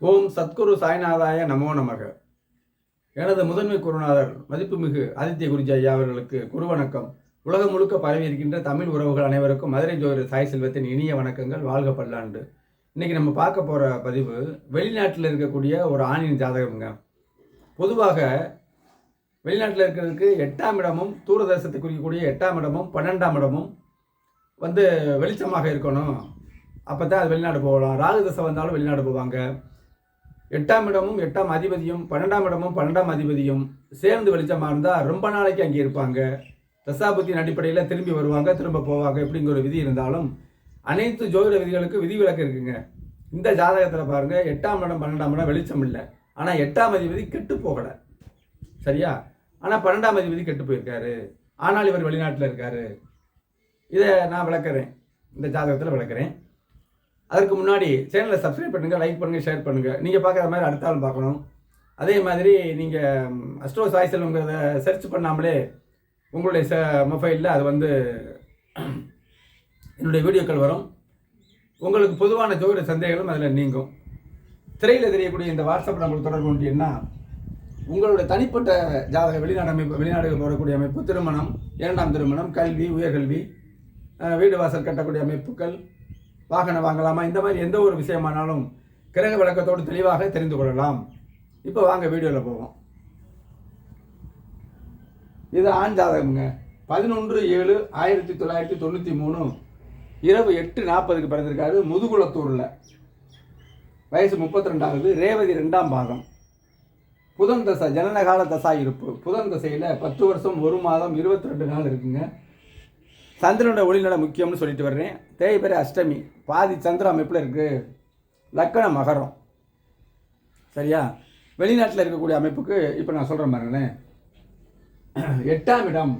ஓம் சத்குரு சாய்நாதாய நமோ நமக. எனது முதன்மை குருநாதர் மதிப்புமிகு ஆதித்ய குருஜி ஐயா அவர்களுக்கு குரு வணக்கம் உலகம் முழுக்க பரவி இருக்கின்ற தமிழ் உறவுகள் அனைவருக்கும் மதுரை ஜோதிடர் சாய் செல்வத்தின் இனிய வணக்கங்கள் வாழ்க பல்லாண்டு. இன்னைக்கு நம்ம பார்க்க போகிற பதிவு வெளிநாட்டில் இருக்கக்கூடிய ஒரு ஆணின் ஜாதகம்ங்க. பொதுவாக வெளிநாட்டில் இருக்கிறதுக்கு எட்டாம் இடமும் தூரதேசத்தை குறிக்கக்கூடிய எட்டாம் இடமும் பன்னெண்டாம் இடமும் வந்து வெளிச்சமாக இருக்கணும். அப்போ தான் அது வெளிநாடு போகலாம். ராகு தசை வந்தாலும் வெளிநாடு போவாங்க. எட்டாம் இடமும் எட்டாம் அதிபதியும் பன்னெண்டாம் இடமும் பன்னெண்டாம் அதிபதியும் சேர்ந்து வெளிச்சமாக இருந்தால் ரொம்ப நாளைக்கு அங்கே இருப்பாங்க. தசாபுத்தியின் அடிப்படையில் திரும்பி வருவாங்க திரும்ப போவாங்க இப்படிங்கிற ஒரு விதி இருந்தாலும் அனைத்து ஜோதிட விதிகளுக்கு விதிவிலக்கு இருக்குங்க. இந்த ஜாதகத்தில் பாருங்கள் எட்டாம் இடம் பன்னெண்டாம் இடம் வெளிச்சம் இல்லை. ஆனால் எட்டாம் அதிபதி கெட்டு போகலை. சரியா? ஆனால் பன்னெண்டாம் அதிபதி கெட்டு போயிருக்காரு. ஆனால் இவர் வெளிநாட்டில் இருக்காரு. இதை நான் விளக்குறேன். இந்த ஜாதகத்தில் விளக்குறேன். அதுக்கு முன்னாடி சேனலை சப்ஸ்கிரைப் பண்ணுங்கள் லைக் பண்ணுங்கள் ஷேர் பண்ணுங்கள் நீங்கள் பார்க்குற மாதிரி அடுத்த ஆள் பார்க்கணும். அதே மாதிரி நீங்கள் அஸ்ட்ரோ சாய் செல்வங்கிறத சர்ச் பண்ணாமலே உங்களுடைய ச மொபைலில் அது வந்து என்னுடைய வீடியோக்கள் வரும். உங்களுக்கு பொதுவான ஜோதிட சந்தேகங்களும் அதில் நீங்கும். திரையில் தெரியக்கூடிய இந்த வாட்ஸ்அப் நம்பர் தொடர்பு கொண்டீங்கன்னா உங்களுடைய தனிப்பட்ட ஜாதக வெளிநாடு அமைப்பு வெளிநாடுகள் போடக்கூடிய அமைப்பு திருமணம் இரண்டாம் திருமணம் கல்வி உயர்கல்வி வீடு வாசல் கட்டக்கூடிய அமைப்புகள் வாகனம் வாங்கலாமா? இந்த மாதிரி எந்த ஒரு விஷயமானாலும் கிரக விளக்கத்தோடு தெளிவாக தெரிந்து கொள்ளலாம். இப்போ வாங்க வீடியோவில் போவோம். இது ஆண் ஜாதகம்ங்க. பதினொன்று ஏழு ஆயிரத்தி தொள்ளாயிரத்தி தொண்ணூற்றி மூணு. இரவு எட்டு நாற்பதுக்கு பிறந்திருக்காரு முதுகுளத்தூரில். வயசு முப்பத்தி ரெண்டாவது ரேவதி ரெண்டாம் பாகம். புதன் தசை ஜனனகால தசா இருப்பு. புதன் தசையில் பத்து வருஷம் ஒரு மாதம் இருபத்தி ரெண்டு நாள் இருக்குங்க. சந்திரனோட ஒளிநட முக்கியம்னு சொல்லிட்டு வர்றேன். தேய்பெரு அஷ்டமி பாதி சந்திர அமைப்பில் இருக்குது லக்கண மகரம். சரியா? வெளிநாட்டில் இருக்கக்கூடிய அமைப்புக்கு இப்போ நான் சொல்கிறேன் பாருங்களேன். எட்டாம் இடம்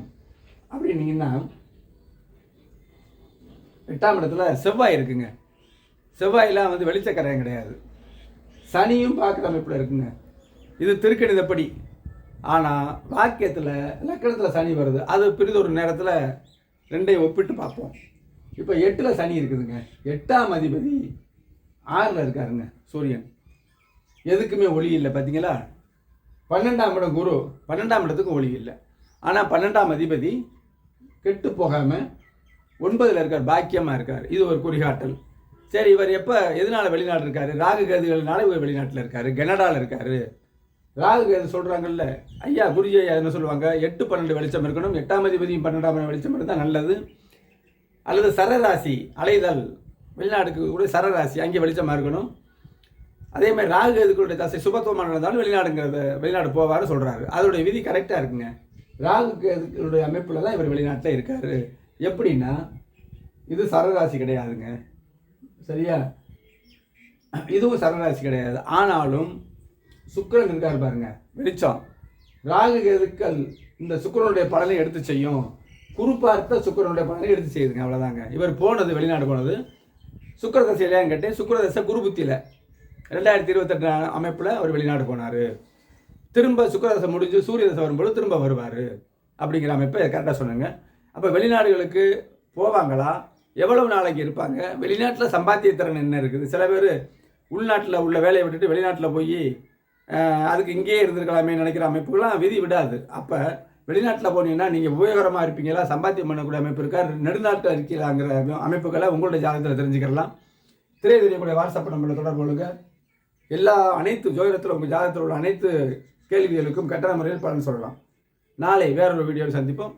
அப்படின்னீங்கன்னா எட்டாம் இடத்துல செவ்வாய் இருக்குங்க. செவ்வாயெலாம் வந்து வெளிச்சக்கரையம் கிடையாது. சனியும் பார்க்குற அமைப்பில் இருக்குங்க. இது திருக்கணிதப்படி. ஆனால் வாக்கியத்தில் லக்கணத்தில் சனி வருது. அது பிறிதொரு நேரத்தில் ரெண்டையும் ஒப்பிட்டு பார்ப்போம். இப்போ எட்டில் சனி இருக்குதுங்க. எட்டாம் அதிபதி ஆறில் இருக்காருங்க சூரியன். எதுக்குமே ஒளி இல்லை பார்த்தீங்களா பன்னெண்டாம் இடம் குரு பன்னெண்டாம் இடத்துக்கும் ஒளி இல்லை. ஆனால் பன்னெண்டாம் அதிபதி கெட்டு போகாமல் ஒன்பதில் இருக்கார் பாக்கியமாக இருக்கார். இது ஒரு குறிகாட்டல். சரி இவர் எப்போ எதனால வெளிநாடு இருக்கார்? ராகு கதிகள்னால இவர் வெளிநாட்டில் இருக்கார் கனடாவில் இருக்கார். ராகு கேது சொல்கிறாங்கல்ல ஐயா குருஜி ஐயா என்ன சொல்லுவாங்க? எட்டு பன்னெண்டு வெளிச்சம் இருக்கணும் எட்டாம் அதிபதியும் பன்னெண்டாம் வெளிச்சம் இருந்தால் நல்லது. அல்லது சரராசி அலைதல் வெளிநாடுக்கு கூட சரராசி அங்கே வெளிச்சமாக இருக்கணும். அதே மாதிரி ராகு எதுக்குடைய தசை சுபத்துவமாக இருந்தாலும் வெளிநாடுங்கிறத வெளிநாடு போவார்னு சொல்கிறாரு அதோடைய விதி கரெக்டாக இருக்குங்க. ராகு கேதுக்களுடைய அமைப்பில் தான் இவர் வெளிநாட்டில் இருக்கார். எப்படின்னா இது சரராசி கிடையாதுங்க. சரியா? இதுவும் சரராசி கிடையாது. ஆனாலும் சுக்கரன் இருக்கார் பாருங்க. வெளிச்சம். ராகு கேதுக்கள் இந்த சுக்கரனுடைய பலனை எடுத்து செய்யும். குரு பார்த்த சுக்கிரனுடைய பலனை எடுத்து செய்யுதுங்க அவ்வளோதாங்க இவர் போனது வெளிநாடு போனது. சுக்கர தசையிலையான்னு கேட்டேன் சுக்கர தசை குரு புத்தியில். ரெண்டாயிரத்தி இருபத்தெட்டு அமைப்பில் அவர் வெளிநாடு போனார். திரும்ப சுக்கரதசை முடிஞ்சு சூரிய தசை வரும்போது திரும்ப வருவார். அப்படிங்கிற அமைப்பை கரெக்டாக சொன்னாங்க அப்போ வெளிநாடுகளுக்கு போவாங்களா? எவ்வளவு நாளைக்கு இருப்பாங்க? வெளிநாட்டில் சம்பாத்திய திறன் என்ன இருக்குது? சில பேர் உள்நாட்டில் உள்ள வேலையை விட்டுட்டு வெளிநாட்டில் போய் அதுக்கு இங்கேயே இருந்திருக்கலாமே நினைக்கிற அமைப்புகள்லாம் விதி விடாது. அப்போ வெளிநாட்டில் போனீங்கன்னா நீங்கள் உபயோகரமாக இருப்பீங்களா? சம்பாத்தியம் பண்ணக்கூடிய அமைப்பு இருக்கா? நெடுநாட்டில் இருக்கலாங்கிற அமைப்புகளை உங்களுடைய ஜாதகத்தில் தெரிஞ்சுக்கலாம் திரை தெரியக்கூடிய வாட்ஸ்அப் நம்பரில் தொடர்பு கொள்ளுங்க. எல்லா அனைத்து ஜோதிடத்தில் உங்கள் ஜாதகத்தில் உள்ள அனைத்து கேள்விகளுக்கும் கட்டண முறையில் பலன் சொல்லலாம். நாளை வேறொரு வீடியோவில் சந்திப்போம்.